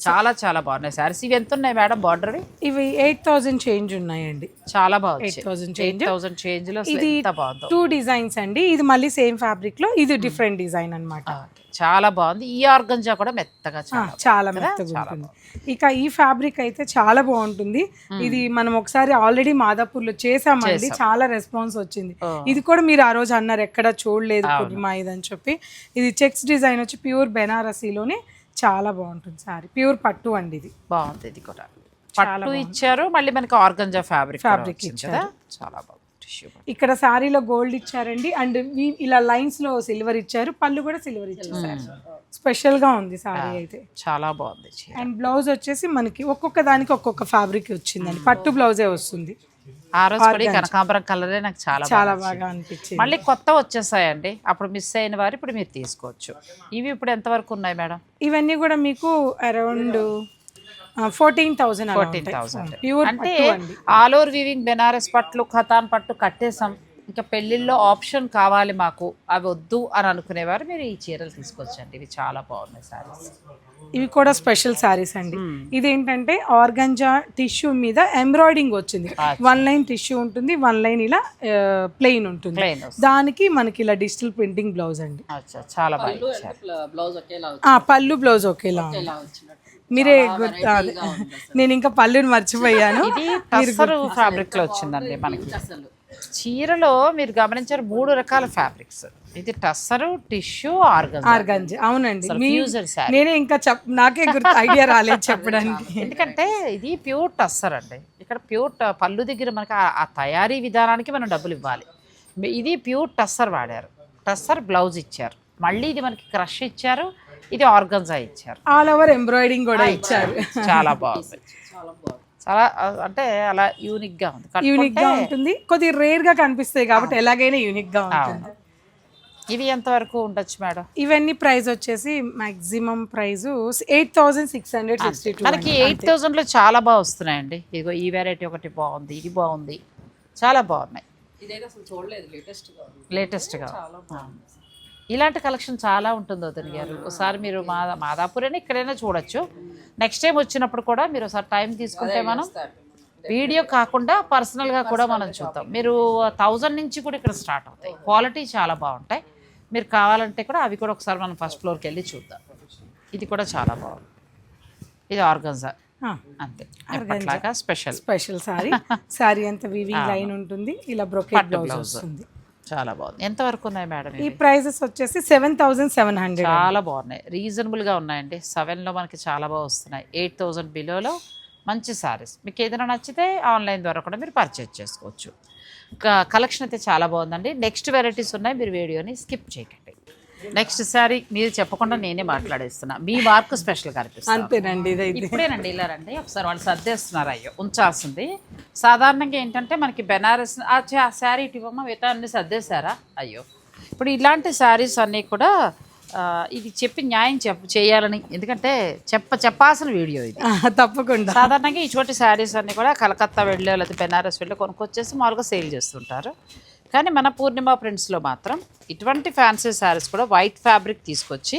చాలా చాలా బాగున్నాయి. సారీస్ ఇవి ఎంత ఉన్నాయి మేడం బార్డర్వి? ఇవి ఎయిట్ థౌజండ్ చేంజ్ ఉన్నాయండి. చాలా బాగుంది 8,000 ఎయిట్ థౌసండ్ చేంజ్లో ఇది ఎంత బాగుందో. టూ డిజైన్స్ అండి. ఇది మళ్ళీ సేమ్ ఫ్యాబ్రిక్లో ఇది డిఫరెంట్ డిజైన్ అన్నమాట. ఆ, చాలా బాగుంది. ఈ ఆర్గంజా కూడా మెత్తగా చాలా మెత్తగా ఉంటుంది. ఇక ఈ ఫ్యాబ్రిక్ అయితే చాలా బాగుంటుంది. ఇది మనం ఒకసారి ఆల్రెడీ మాదాపూర్లో చేసామండి చాలా రెస్పాన్స్ వచ్చింది. ఇది కూడా మీరు ఆ రోజు అన్నారు ఎక్కడ చూడలేదు పూర్ణిమ ఇది అని చెప్పి. ఇది చెక్స్ డిజైన్ వచ్చి ప్యూర్ బెనారసీలోనే చాలా బాగుంటుంది సారీ. ప్యూర్ పట్టు అండి ఇది. బాగుంది ఇది కూడా. పట్టు ఇచ్చారు మళ్ళీ మనకి ఆర్గంజా ఫ్యాబ్రిక్ Fabric కదా. చాలా బాగుంది ఇక్కడ సారీలో గోల్డ్ ఇచ్చారండి. అండ్ ఇలా లైన్స్లో సిల్వర్ ఇచ్చారు. పళ్ళు కూడా సిల్వర్ ఇచ్చారు. స్పెషల్గా ఉంది సారీ అయితే. చాలా బాగుంది అండ్ బ్లౌజ్ వచ్చేసి మనకి ఒక్కొక్క దానికి ఒక్కొక్క ఫ్యాబ్రిక్ వచ్చిందండి. పట్టు బ్లౌజే వస్తుంది. ఆ రోజు కూడా ఈ కనకాంబరం కలరే నాకు చాలా చాలా బాగా అనిపించింది. మళ్ళీ కొత్త వచ్చేసాయండి. అప్పుడు మిస్ అయిన వారు ఇప్పుడు మీరు తీసుకోవచ్చు. ఇవి ఇప్పుడు ఎంతవరకు ఉన్నాయి మేడం? ఇవన్నీ కూడా మీకు around fourteen thousand fourteen thousand pure అంటే ఆల్ ఓవర్ వీవింగ్ బెనారస్ పట్లు ఖతాన్ పట్టు కట్టేసాం. ఇంకా పెళ్ళిళ్ళలో ఆప్షన్ కావాలి మాకు అవి వద్దు అని అనుకునేవారు. మీరు ఈ చీరలు తీసుకొచ్చండి. ఇవి చాలా బాగున్నాయి సారీస్. ఇవి కూడా స్పెషల్ సారీస్ అండి. ఇదేంటంటే ఆర్గంజా టిష్యూ మీద ఎంబ్రాయిడింగ్ వచ్చింది. వన్ లైన్ టిష్యూ ఉంటుంది వన్ లైన్ ఇలా ప్లెయిన్ ఉంటుంది. దానికి మనకి ఇలా డిజిటల్ ప్రింటింగ్ బ్లౌజ్ అండి. అచ్చా చాలా బాగా పళ్ళు బ్లౌజ్ ఒకేలా మీరే. నేను ఇంకా పళ్ళుని మర్చిపోయాను. ఇది ఫ్యాబ్రిక్లో వచ్చిందండి మనకి. అసలు. చీరలో మీరు గమనించారు మూడు రకాల ఫ్యాబ్రిక్స్ ఇది టస్సరు టిష్యూ ఆర్గన్ ఆర్గంజా. అవునండి. నేనే ఇంకా చెప్ నాకే గుర్తు ఐడియా రాలేదు చెప్పడానికి. ఎందుకంటే ఇది ప్యూర్ టస్సర్ అండి. ఇక్కడ ప్యూర్ ట- పళ్ళు దగ్గర మనకి ఆ- తయారీ విధానానికి మనం డబ్బులు ఇవ్వాలి. ఇది ప్యూర్ టస్సర్ వాడారు. టస్సర్ బ్లౌజ్ ఇచ్చారు. మళ్ళీ ఇది మనకి క్రష్ ఇచ్చారు. ఇది ఆర్గన్జా ఇచ్చారు. ఆల్ ఓవర్ ఎంబ్రాయిడింగ్ కూడా ఇచ్చారు. చాలా బాగుంది. చాలా బాగుంది. చాలా అంటే అలా యూనిక్గా ఉంది. యూనిక్గా ఉంటుంది. కొద్దిగా రేర్గా కనిపిస్తాయి కాబట్టి ఎలాగైనా యూనిక్గా ఉంటుంది. ఇవి ఎంతవరకు ఉండొచ్చు మేడం? ఇవన్నీ ప్రైస్ వచ్చేసి maximum price eight thousand six hundred sixty two మనకి ఎయిట్ థౌజండ్లో చాలా బాగా వస్తున్నాయండి. ఇదిగో ఈ వెరైటీ ఒకటి బాగుంది ఇది బాగుంది. చాలా బాగున్నాయి. ఇదైతే అసలు చూడలేదు లేటెస్ట్గా ఉంది. లేటెస్ట్గా ఇలాంటి కలెక్షన్ చాలా ఉంటుంది వదిన గారు. ఒకసారి మీరు మా మాదాపూర్ అయినా ఇక్కడైనా చూడొచ్చు. నెక్స్ట్ టైం వచ్చినప్పుడు కూడా మీరు ఒకసారి టైం తీసుకుంటే మనం వీడియో కాకుండా పర్సనల్గా కూడా మనం చూద్దాం. మీరు థౌజండ్ నుంచి కూడా ఇక్కడ స్టార్ట్ అవుతాయి. క్వాలిటీ చాలా బాగుంటాయి. మీరు కావాలంటే కూడా అవి కూడా ఒకసారి మనం ఫస్ట్ ఫ్లోర్కి వెళ్ళి చూద్దాం. ఇది కూడా చాలా బాగుంది. ఇది ఆర్గన్జా. అంతే. ఎప్పట్లాగా స్పెషల్. స్పెషల్ సారీ. సారీ అంతా వీవింగ్ లైన్ ఉంటుంది. ఇలా బ్రొకెట్ బ్లౌజ్ వస్తుంది. చాలా బాగుంది. ఎంతవరకు ఉన్నాయి మేడం ఈ ప్రైజెస్ వచ్చేసి సెవెన్ థౌసండ్ సెవెన్ హండ్రెడ్ చాలా బాగున్నాయి. రీజనబుల్గా ఉన్నాయండి. సెవెన్లో మనకి చాలా బాగా వస్తున్నాయి. ఎయిట్ థౌజండ్ బిలోలో మంచి సారీస్ మీకు ఏదైనా నచ్చితే ఆన్లైన్ ద్వారా కూడా మీరు పర్చేజ్ చేసుకోవచ్చు. కలెక్షన్ అయితే చాలా బాగుందండి. నెక్స్ట్ వెరైటీస్ ఉన్నాయి. మీరు వీడియోని స్కిప్ చేయకండి. నెక్స్ట్ సారీ మీరు చెప్పకుండా నేనే మాట్లాడేస్తున్నా. మీ మార్క్ స్పెషల్గా అనిపిస్తుంది అంతేనండి ఇదైతే. ఇప్పుడేనండి ఇలా రండి. ఒకసారి వాళ్ళు సర్దేస్తున్నారు అయ్యో ఉంచాల్సింది. సాధారణంగా ఏంటంటే మనకి బెనారస్ ఆ శారీ ఇటు ఇవ్వమ్మ మిగతా అన్ని సర్దేశారా? అయ్యో. ఇప్పుడు ఇలాంటి శారీస్ అన్నీ కూడా ఇది చెప్పి న్యాయం చెప్ప చేయాలని ఎందుకంటే చెప్ప చెప్పాల్సిన వీడియో ఇది. తప్పకుండా. సాధారణంగా ఇటువంటి శారీస్ అన్నీ కూడా కలకత్తా వెళ్ళి లేకపోతే బెనారస్ వెళ్ళి కొనుక్కొచ్చేసి మామూలుగా సేల్ చేస్తుంటారు. కానీ మన పూర్ణిమ ప్రింట్స్లో మాత్రం ఇటువంటి ఫ్యాన్సీ శారీస్ కూడా వైట్ ఫ్యాబ్రిక్ తీసుకొచ్చి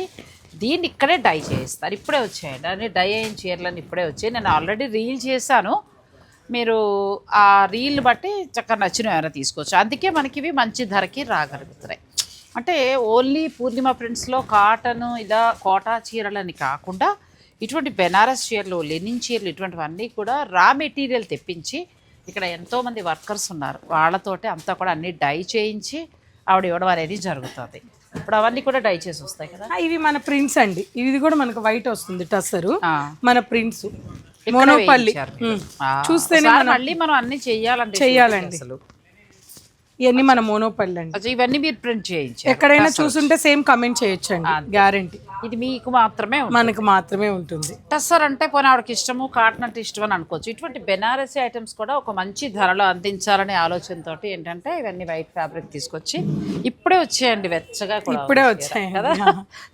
దీన్ని ఇక్కడే డై చేయిస్తారు. ఇప్పుడే వచ్చాయండి. అని డై అయిన చీరలను ఇప్పుడే వచ్చాయి. నేను ఆల్రెడీ రీల్ చేశాను. మీరు ఆ రీల్ బట్టి చక్కగా నచ్చిన ఏమైనా తీసుకోవచ్చు. అందుకే మనకి ఇవి మంచి ధరకి రాగలుగుతున్నాయి. అంటే ఓన్లీ పూర్ణిమ ప్రింట్స్లో కాటన్ ఇలా కోటా చీరలని కాకుండా ఇటువంటి బెనారస్ చీరలు లెనిన్ చీరలు ఇటువంటివన్నీ కూడా రా మెటీరియల్ తెప్పించి ఇక్కడ ఎంతోమంది వర్కర్స్ ఉన్నారు. వాళ్ళతోటి అంతా కూడా అన్ని డై చేయించి ఆవిడ ఇవ్వడం అనేది జరుగుతుంది. ఇప్పుడు అవన్నీ కూడా డై చేసి వస్తాయి కదా? ఇవి మన ప్రింట్స్ అండి. ఇది కూడా మనకు వైట్ వస్తుంది టస్సరు. మన ప్రింట్స్. మోనోపల్లి. చూస్తేనే మళ్ళీ మనం అన్ని చెయ్యాలండి చెయ్యాలండి. అసలు. ఇవన్నీ మన మోనోపల్లి అండి. ఇవన్నీ మీరు ప్రింట్ చేయించారు. ఎక్కడైనా చూసుంటే సేమ్ కమెంట్ చేయొచ్చు అండి గ్యారంటీ. ఇది మీకు మాత్రమే. మనకు మాత్రమే ఉంటుంది. టస్సర్ అంటే పోనీ ఆవిడకి ఇష్టము కాటన్ అంటే ఇష్టం అని అనుకోవచ్చు. ఇటువంటి బెనారసీ ఐటమ్స్ కూడా ఒక మంచి ధరలో అందించాలనే ఆలోచనతో ఏంటంటే ఇవన్నీ వైట్ ఫ్యాబ్రిక్ తీసుకొచ్చి ఇప్పుడే వచ్చాయండి వెచ్చగా ఇప్పుడే వచ్చాయి కదా?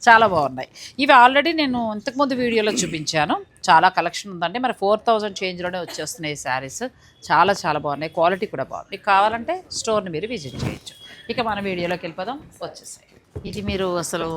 చాలా బాగున్నాయి. ఇవి ఆల్రెడీ నేను ఇంతకుముందు వీడియోలో చూపించాను. చాలా కలెక్షన్ ఉందండి. మరి ఫోర్ థౌజండ్ చేంజ్లోనే వచ్చేస్తున్నాయి ఈ శారీస్ చాలా చాలా బాగున్నాయి. క్వాలిటీ కూడా బాగుంది. మీకు కావాలంటే స్టోర్ని మీరు విజిట్ చేయొచ్చు. ఇక మన వీడియోలోకి వెళ్ళిపోదాం. వచ్చేసాయి. ఇది మీరు అసలు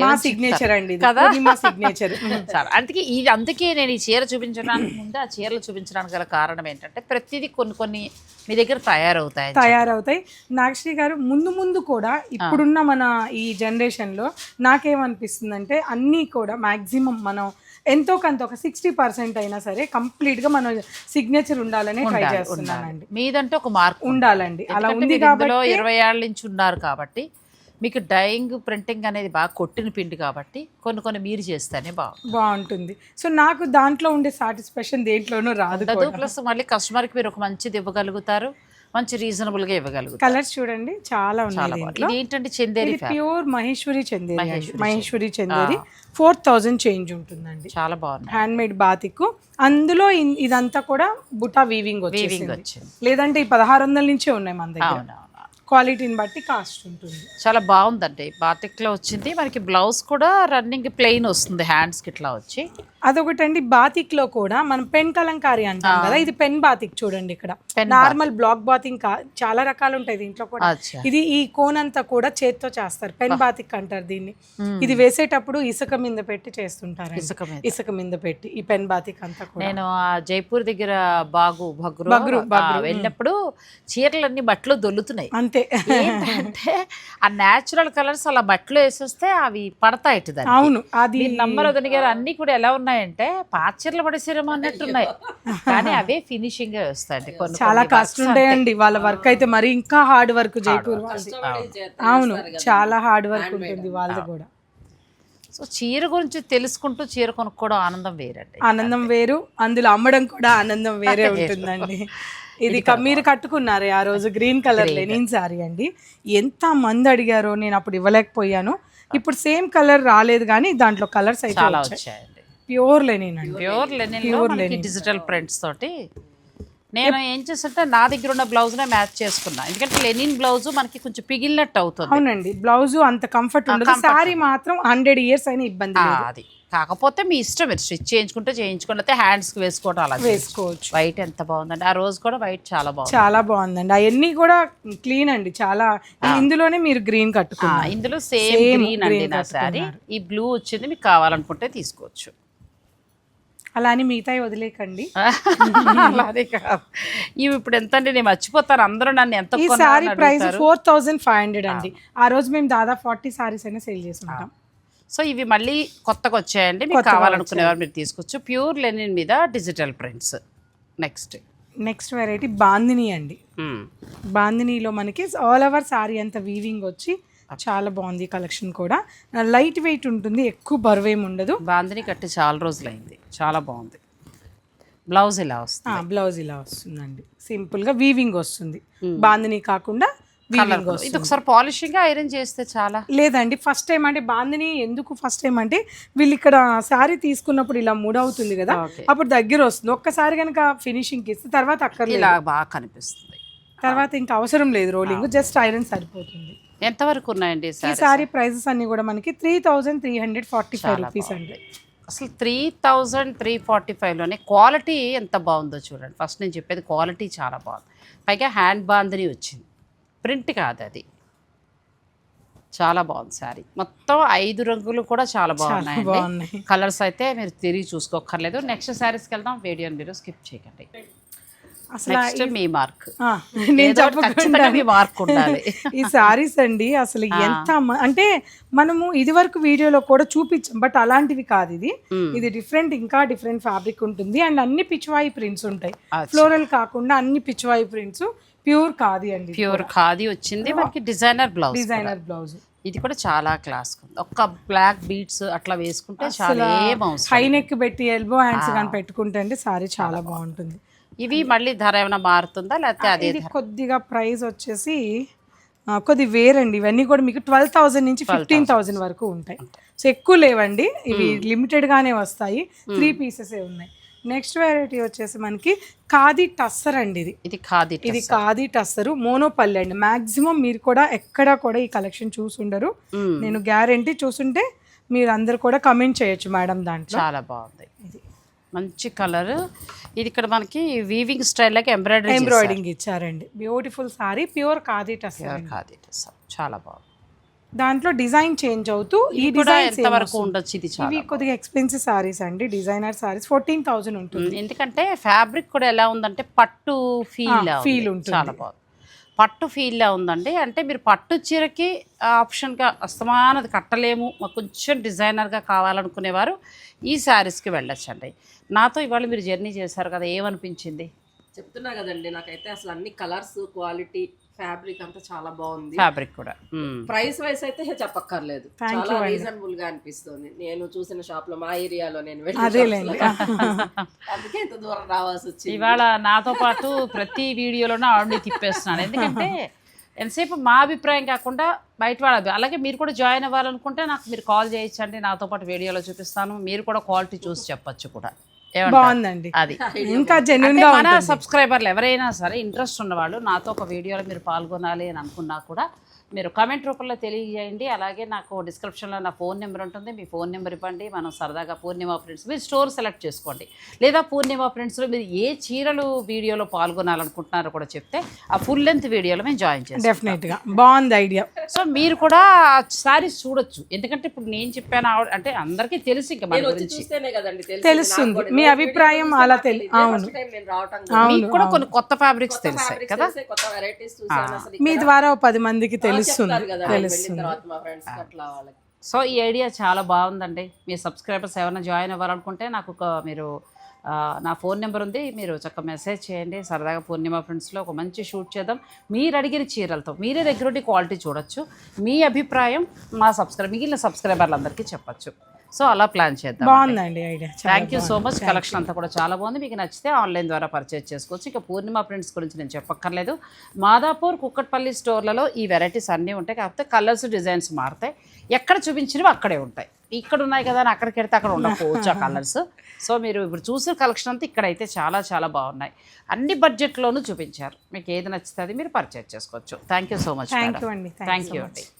మా సిగ్నేచర్? అండి ఇది. కదా? పూర్ణిమ సిగ్నేచర్ చాలా. అందుకే ఇది అందుకే నేను ఈ చీర చూపించడానికి ముందు ఆ చీరలు చూపించడానికి గల కారణం ఏంటంటే ప్రతిదీ కొన్ని కొన్ని మీ దగ్గర తయారవుతాయి తయారవుతాయి. నాగశ్రీ గారు ముందు ముందు కూడా ఇప్పుడున్న మన ఈ జనరేషన్లో నాకేమనిపిస్తుందంటే అన్నీ కూడా మ్యాక్సిమం మనం ఎంతో కొంత ఒక సిక్స్టీ పర్సెంట్ అయినా సరే కంప్లీట్గా మనం సిగ్నేచర్ ఉండాలని ట్రై చేస్తున్నానండి. మీదంటే ఒక మార్క్ ఉండాలండి. అలా ఉంది కాబట్టి ఇరవై ఏళ్ళ నుంచి ఉన్నారు కాబట్టి మీకు డైయింగ్ ప్రింటింగ్ అనేది బాగా కొట్టిన పిండి కాబట్టి కొన్ని కొన్ని మీరు చేస్తేనే బాగుంటుంది. బాగుంటుంది. సో నాకు దాంట్లో ఉండే సాటిస్ఫాక్షన్ దేంట్లోనూ రాదు ప్లస్ మళ్ళీ కస్టమర్కి మీరు ఒక మంచిది ఇవ్వగలుగుతారు. మంచి రీజనబుల్గా ఇవ్వగలుగుతారు. కలర్స్ చూడండి చాలా ఉన్నాయి ఏంటంటే Chanderi pure Maheshwari Chanderi. Maheshwari Chanderi. Four thousand change ఉంటుందండి. చాలా బాగుంది. హ్యాండ్ మేడ్ బాతిక్ అందులో ఇదంతా కూడా బుటా వీవింగ్ వచ్చింది. లేదంటే ఈ పదహారు వందల నుంచే ఉన్నాయి మన దగ్గర. క్వాలిటీని బట్టి కాస్ట్ ఉంటుంది. చాలా బాగుందండి. బాతిక్లో వచ్చింది. మనకి బ్లౌజ్ కూడా రన్నింగ్ ప్లెయిన్ వస్తుంది. హ్యాండ్స్కి ఇట్లా వచ్చి. అదొకటండి బాతిక్లో కూడా మనం పెన్ కలంకారీ అంటాం కదా ఇది పెన్ బాతిక్ చూడండి ఇక్కడ. నార్మల్ బ్లాక్ బాతింగ్ కా చాలా రకాలు ఉంటాయి దీంట్లో కూడా. ఇది ఈ కోన్ అంతా కూడా చేత్తో చేస్తారు పెన్ బాతిక్ అంటారు దీన్ని. ఇది వేసేటప్పుడు ఇసుక మీద పెట్టి చేస్తుంటారు ఇసుక మీద. ఇసుక మీద పెట్టి ఈ పెన్ బాతిక్ అంతా కూడా. నేను ఆ జైపూర్ దగ్గర బాగు బగ్రు బగ్రు, ఆ, వెళ్ళినప్పుడు చీరలన్నీ బట్టలు దొల్లుతున్నాయి. అంతే. ఏంటంటే ఆ న్యాచురల్ కలర్స్ అలా బట్టలు వేసేస్తే అవి పడతాయి అవును అది వదిన గారు అన్ని కూడా ఎలా ఉన్నాయంటే పాచీరలు పడేసేరేమో అన్నట్టున్నాయి. కానీ అవే ఫినిషింగ్ వస్తాయండి కొన్ని చాలా కాస్ట్ ఉంటాయండి. వాళ్ళ వర్క్ అయితే మరి ఇంకా హార్డ్ వర్క్ జైపూర్ అవును. చాలా హార్డ్ వర్క్ ఉంటుంది వాళ్ళది కూడా. సో చీర గురించి తెలుసుకుంటూ చీర కొనుక్కోవడం ఆనందం వేరండి. ఆనందం వేరు అందులో అమ్మడం కూడా ఆనందం వేరే ఉంటుందండి. ఇది మీరు కట్టుకున్నారే ఆ రోజు గ్రీన్ కలర్ లెనిన్ సారీ అండి. ఎంత మంది అడిగారో నేను అప్పుడు ఇవ్వలేకపోయాను. ఇప్పుడు సేమ్ కలర్ రాలేదు కానీ దాంట్లో కలర్స్ అయితే చాలా వచ్చాయండి. ప్యూర్ లెనిన్ అండి. ప్యూర్ లెనిన్లో మనకి డిజిటల్ ప్రింట్స్ తోటి. నేను ఏం చేస్తుంటే నా దగ్గర ఉన్న బ్లౌజ్ నే మ్యాచ్ చేసుకున్నా. ఎందుకంటే లెనిన్ బ్లౌజ్ మనకి కొంచెం పిగిలినట్టు అవుతుంది. అవునండి. బ్లౌజ్ అంత కంఫర్ట్ ఉండదు. సారీ మాత్రం హండ్రెడ్ ఇయర్స్ అయినా ఇబ్బంది అది. కాకపోతే మీ ఇష్టం మీరు స్టిచ్ చేయించుకుంటే చేయించుకుంటే అయితే హ్యాండ్స్కి వేసుకోవడం అలా వేసుకోవచ్చు. వైట్ ఎంత బాగుందండి. ఆ రోజు కూడా వైట్ చాలా బాగుంది. చాలా బాగుందండి. అవన్నీ కూడా క్లీన్ అండి. చాలా ఇందులోనే మీరు గ్రీన్ ఆ, కట్టుకున్నారు. ఇందులో సేమ్ గ్రీన్ అండి నా శారీ ఈ బ్లూ వచ్చింది మీకు కావాలనుకుంటే తీసుకోవచ్చు. అలా అని మిగతాయి వదిలేకండి కాదు. ఇవి ఇప్పుడు ఎంత అండి నేను మర్చిపోతాను. అందరూ నన్ను ఎంత ఈ sari price. Four thousand five hundred అండి. ఆ. రోజు మేము దాదాపు ఫార్టీ సారీస్ అయినా సేల్ చేసుకుంటాం. సో ఇవి మళ్ళీ కొత్తగా వచ్చాయండి. మీకు కావాలనుకునేవారు మీరు తీసుకోవచ్చు ప్యూర్ లెనిన్ మీద digital prints. Next. Next variety bandhani అండి. బాందినీలో మనకి ఆల్ ఓవర్ సారీ అంత వీవింగ్ వచ్చి చాలా బాగుంది కలెక్షన్ కూడా. లైట్ వెయిట్ ఉంటుంది ఎక్కువ బరువేం ఉండదు. బాందిని కట్టి చాలా రోజులైంది. చాలా బాగుంది. బ్లౌజ్ ఇలా వస్తుంది? బ్లౌజ్ ఇలా వస్తుందండి. సింపుల్గా వీవింగ్ వస్తుంది బాందిని కాకుండా వీవింగ్ వస్తుంది. ఇది ఒకసారి పాలిషింగ్ ఐరన్ చేస్తే చాలా. లేదండి ఫస్ట్ టైం అంటే బాందిని ఎందుకు ఫస్ట్ టైం అంటే వీళ్ళు ఇక్కడ శారీ తీసుకున్నప్పుడు ఇలా మూడ్ అవుతుంది కదా. అప్పుడు దగ్గర వస్తుంది. ఒక్కసారి కనుక ఫినిషింగ్ ఇస్తే తర్వాత అక్కర్లేదు. ఇలా బాగా కనిపిస్తుంది. తర్వాత ఇంకా అవసరం లేదు రోలింగ్ జస్ట్ ఐరన్ సరిపోతుంది. ఎంతవరకు ఉన్నాయండి ఈ సార్ ప్రైసెస్ అన్ని కూడా మనకి three thousand three hundred forty five rupees అండి. అసలు త్రీ థౌజండ్ త్రీ ఫార్టీ ఫైవ్లోనే క్వాలిటీ ఎంత బాగుందో చూడండి. ఫస్ట్ నేను చెప్పేది క్వాలిటీ చాలా బాగుంది. పైగా హ్యాండ్ బాందని వచ్చింది. ప్రింట్ కాదు అది. చాలా బాగుంది శారీ మొత్తం ఐదు రంగులు కూడా చాలా బాగున్నాయి. కలర్స్ అయితే మీరు తిరిగి చూసుకోక్కర్లేదు. నెక్స్ట్ శారీస్కి వెళ్దాం. వీడియోని మీరు స్కిప్ చేయకండి. అసలు నెక్స్ట్ మీ మార్క్ ఆ, నేను ఏదో ఒకటి ఖచ్చితంగా మీ మార్క్ ఉండాలి. ఈ సారీస్ అండి అసలు ఎంత అంటే మనము ఇది వరకు వీడియోలో కూడా చూపించాం బట్ అలాంటివి కాదు ఇది. ఇది డిఫరెంట్ ఇంకా డిఫరెంట్ ఫ్యాబ్రిక్ ఉంటుంది. అండ్ అన్ని పిచ్వాయి ప్రింట్స్ ఉంటాయి. ఫ్లోరల్ కాకుండా అన్ని పిచ్వాయి ప్రింట్స్ ప్యూర్ కాది అండి ప్యూర్ ఖాదీ వచ్చింది. మనకి డిజైనర్ బ్లౌజ్ డిజైనర్ బ్లౌజ్ ఇది కూడా చాలా క్లాస్ ఒక్క బ్లాక్ బీట్స్ అట్లా వేసుకుంటే చాలా హై నెక్ పెట్టి ఎల్బో హ్యాండ్స్ కానీ పెట్టుకుంటే అంటే సారీ చాలా బాగుంటుంది. ఇవి మళ్ళీ ధర ఏమైనా మారుతుందా? లేకపోతే అదే ఇది కొద్దిగా ప్రైస్ వచ్చేసి కొద్ది వేరండి. ఇవన్నీ కూడా మీకు ట్వెల్వ్ థౌసండ్ నుంచి ఫిఫ్టీన్ థౌసండ్. వరకు ఉంటాయి. సో ఎక్కువ లేవండి. ఇవి లిమిటెడ్ గానే వస్తాయి. త్రీ పీసెస్ ఉన్నాయి. నెక్స్ట్ వెరైటీ వచ్చేసి మనకి ఖాదీ టస్సర్ అండి ఇది. ఇది ఖాదీ ఇది ఖాదీ టస్సరు. మోనోపల్లి అండి. మాక్సిమం మీరు కూడా ఎక్కడ కూడా ఈ కలెక్షన్ చూసుండరు. నేను గ్యారంటీ చూసుంటే మీరు అందరు కూడా కమెంట్ చేయొచ్చు మేడం దాంట్లో. చాలా బాగుంది. ఇది. మంచి కలర్. ఇది ఇక్కడ మనకి వీవింగ్ స్టైల్లోకి ఎంబ్రాయిడరీ ఎంబ్రాయిడింగ్ ఇచ్చారండి. బ్యూటిఫుల్ సారీ ప్యూర్ కాదు ఇది అసలు. చాలా బాగుంది. దాంట్లో డిజైన్ చేంజ్ అవుతూ ఈ డిజైన్ ఎంత వరకు ఉండొచ్చు? ఇది చాలా ఇవి కొద్దిగా ఎక్స్పెన్సివ్ సారీస్ అండి. డిజైనర్ సారీస్ ఫోర్టీన్ థౌజండ్ ఉంటుంది. ఎందుకంటే ఫ్యాబ్రిక్ కూడా ఎలా ఉందంటే పట్టు ఫీల్ feel ఉంటుంది. చాలా బాగుంది. పట్టు feel లా ఉందండి. అంటే మీరు పట్టు చీరకి ఆప్షన్గా అస్తమానది కట్టలేము. మాకు కొంచెం డిజైనర్గా కావాలనుకునేవారు ఈ శారీస్కి వెళ్ళొచ్చండి. నాతో ఇవాళ మీరు జర్నీ చేశారు కదా ఏమనిపించింది? చెప్తున్నా కదండి నాకైతే అసలు అన్ని కలర్స్ క్వాలిటీ ఫ్యాబ్రిక్ అంతా చాలా బాగుంది. ఫ్యాబ్రిక్ కూడా. ప్రైస్ వైస్ అయితే చెప్పక్కర్లేదు. చాలా. రీజనబుల్గా అనిపిస్తుంది. నేను చూసిన షాప్లో మా ఏరియాలో నేను. అందుకే ఇంత దూరం రావాల్సి వచ్చింది. ఇవాళ నాతో పాటు ప్రతి వీడియోలోనూ ఆవిడని తిప్పేస్తున్నాను. ఎందుకంటే ఎంతసేపు మా అభిప్రాయం కాకుండా బయట వాళ్ళ అలాగే మీరు కూడా జాయిన్ అవ్వాలనుకుంటే నాకు మీరు కాల్ చేయొచ్చండి. నాతో పాటు వీడియోలో చూపిస్తాను. మీరు కూడా క్వాలిటీ చూసి చెప్పొచ్చు కూడా? బాగుందండి. అది. ఇంకా జెన్యున్గా మన సబ్స్క్రైబర్లు ఎవరైనా సరే ఇంట్రెస్ట్ ఉన్నవాళ్ళు నాతో ఒక వీడియోలో మీరు పాల్గొనాలి అని అనుకున్నా కూడా మీరు కమెంట్ రూపంలో తెలియజేయండి. అలాగే నాకు డిస్క్రిప్షన్లో నా ఫోన్ నెంబర్ ఉంటుంది. మీ ఫోన్ నెంబర్ ఇవ్వండి. మనం సరదాగా పూర్ణిమ ప్రింట్స్ మీరు స్టోర్ సెలెక్ట్ చేసుకోండి. లేదా పూర్ణిమ ప్రింట్స్లో మీరు ఏ చీరలు వీడియోలో పాల్గొనాలనుకుంటున్నారో కూడా చెప్తే ఆ ఫుల్ లెంత్ వీడియోలో మేము జాయిన్ చేస్తాం. డెఫినెట్గా. బాగుంది ఐడియా. సో మీరు కూడా సారీస్ చూడొచ్చు. ఎందుకంటే ఇప్పుడు నేను చెప్పాను అంటే అందరికీ తెలుసు ఇంకా మన గురించి. చూస్తేనే కదండి తెలిసింది. తెలుస్తుంది. మీ అభిప్రాయం అలా అవును. తెలియదు. మీకు కూడా కొన్ని కొత్త ఫ్యాబ్రిక్స్ తెలిసాయి కదా? తెలిసాయి, కొత్త వెరైటీస్ చూసాను అసలు మీ. ద్వారా పది మందికి ఆ, తెలుస్తుంది చెప్తారు కదా, నేను వెళ్ళిన తెలుస్తుంది తర్వాత మా ఫ్రెండ్స్ అట్లా వాళ్ళకి. సో ఈ ఐడియా చాలా బాగుందండి. మీ సబ్స్క్రైబర్స్ ఎవరైనా జాయిన్ అవ్వాలనుకుంటే నాకు ఒక మీరు నా ఫోన్ నెంబర్ ఉంది. మీరు చక్కగా మెసేజ్ చేయండి. సరదాగా పూర్ణిమ ఫ్రెండ్స్లో ఒక మంచి షూట్ చేద్దాం. మీరు అడిగిన చీరలతో మీరే దగ్గర ఉండి క్వాలిటీ చూడొచ్చు. మీ అభిప్రాయం మా సబ్స్క్రైబ్ మిగిలిన సబ్స్క్రైబర్లందరికీ చెప్పొచ్చు. సో అలా ప్లాన్ చేద్దాం బాగుందండి idea. Thank you so much collection అంతా కూడా చాలా బాగుంది. మీకు నచ్చితే ఆన్లైన్ ద్వారా పర్చేజ్ చేసుకోవచ్చు. ఇక పూర్ణిమ ప్రింట్స్ గురించి నేను చెప్పక్కర్లేదు. మాదాపూర్ కుక్కట్పల్లి స్టోర్లలో ఈ వెరైటీస్ అన్నీ ఉంటాయి. కాకపోతే కలర్స్ డిజైన్స్ మారుతాయి. ఎక్కడ చూపించినవి అక్కడే ఉంటాయి. ఇక్కడ ఉన్నాయి కదా అని అక్కడికి వెళ్తే అక్కడ ఉండకపోవచ్చు ఆ కలర్స్ సో మీరు ఇప్పుడు చూసిన కలెక్షన్ అంతా ఇక్కడైతే చాలా చాలా బాగున్నాయి. అన్ని బడ్జెట్లోనూ చూపించారు. మీకు ఏది నచ్చితే అది మీరు పర్చేజ్ చేసుకోవచ్చు. Thank you so much thank you అండి. థ్యాంక్ యూ అండి.